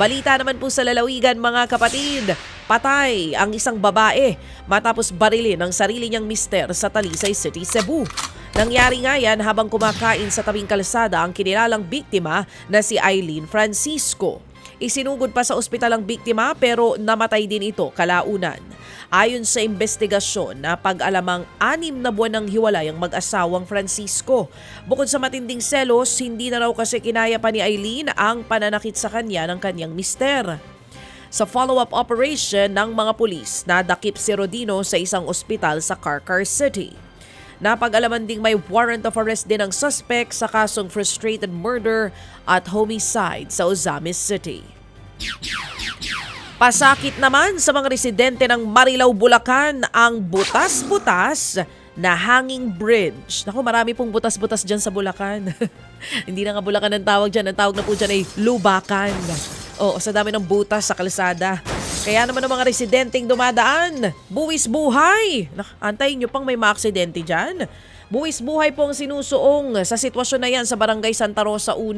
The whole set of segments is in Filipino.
Balita naman po sa lalawigan mga kapatid. Patay ang isang babae matapos barilin ang sarili niyang mister sa Talisay City, Cebu. Nangyari nga yan habang kumakain sa tabing kalsada ang kinilalang biktima na si Eileen Francisco. Isinugod pa sa ospital ang biktima pero namatay din ito kalaunan. Ayon sa investigasyon na pag-alamang anim na buwan ng hiwalay ang mag-asawang Francisco. Bukod sa matinding selos, hindi na raw kasi kinaya pa ni Eileen ang pananakit sa kanya ng kanyang mister. Sa follow-up operation ng mga pulis, nadakip si Rodino sa isang ospital sa Carcar City. Napag-alaman ding may warrant of arrest din ang suspect sa kasong frustrated murder at homicide sa Ozamis City. Pasakit naman sa mga residente ng Marilao, Bulacan ang butas-butas na hanging bridge. Naku, marami pong butas-butas dyan sa Bulacan. Hindi na nga Bulacan ang tawag dyan. Ang tawag na po dyan ay lubakan. Oo, sa dami ng butas sa kalsada. Kaya naman ang mga residenteng dumadaan, buwis buhay. Antayin nyo pang may maaksidente dyan. Buwis buhay po ang sinusuong sa sitwasyon na yan sa Barangay Santa Rosa 1.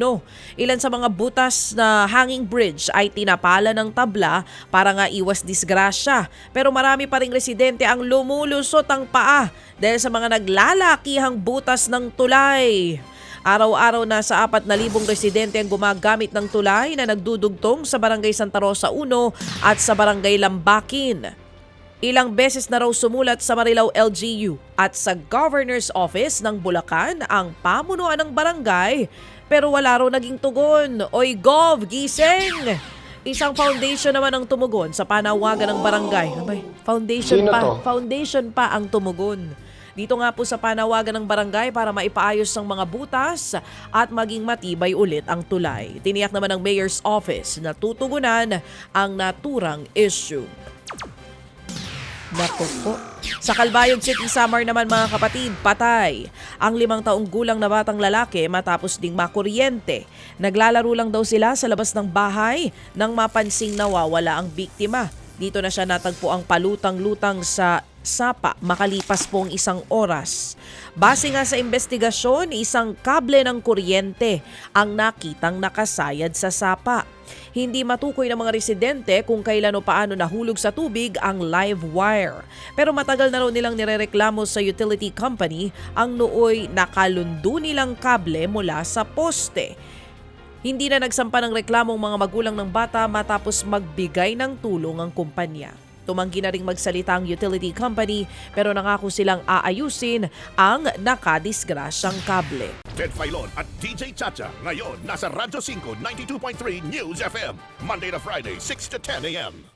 Ilan sa mga butas na hanging bridge ay tinapala ng tabla para nga iwas disgrasya. Pero marami pa ring residente ang lumulusot ang paa dahil sa mga naglalakihang butas ng tulay. Araw-araw na sa 4,000 residente ang gumagamit ng tulay na nagdudugtong sa Barangay Santa Rosa 1 at sa Barangay Lambakin. Ilang beses na raw sumulat sa Marilao LGU at sa Governor's Office ng Bulacan ang pamunuan ng barangay pero wala raw naging tugon. Oy Gov, gising! Isang foundation naman ang tumugon sa panawagan ng barangay. Abay, foundation Sino pa, to? foundation pa ang tumugon. Dito nga po sa panawagan ng barangay para maipaayos ang mga butas at maging matibay ulit ang tulay. Tiniyak naman ng Mayor's Office na tutugunan ang naturang issue. Naku po. Sa Calbayog City, Samar naman mga kapatid, patay. Ang limang taong gulang na batang lalaki matapos ding makuryente. Naglalaro lang daw sila sa labas ng bahay nang mapansing nawawala ang biktima. Dito na siya natagpo ang palutang-lutang sa sapa makalipas pong isang oras. Base nga sa investigasyon, isang kable ng kuryente ang nakitang nakasayad sa sapa. Hindi matukoy ng mga residente kung kailan o paano nahulog sa tubig ang live wire. Pero matagal na raw nilang nirereklamo sa utility company ang nooy nakalundo nilang kable mula sa poste. Hindi na nagsampa ng reklamong mga magulang ng bata matapos magbigay ng tulong ang kumpanya. Tumanggi na ring magsalita ang utility company pero nangako silang aayusin ang nakadisgrasyang kable. Ted Filon at DJ Chacha. Ngayon, nasa Radyo 5, 92.3 News FM. Monday to Friday, 6 to 10 a.m.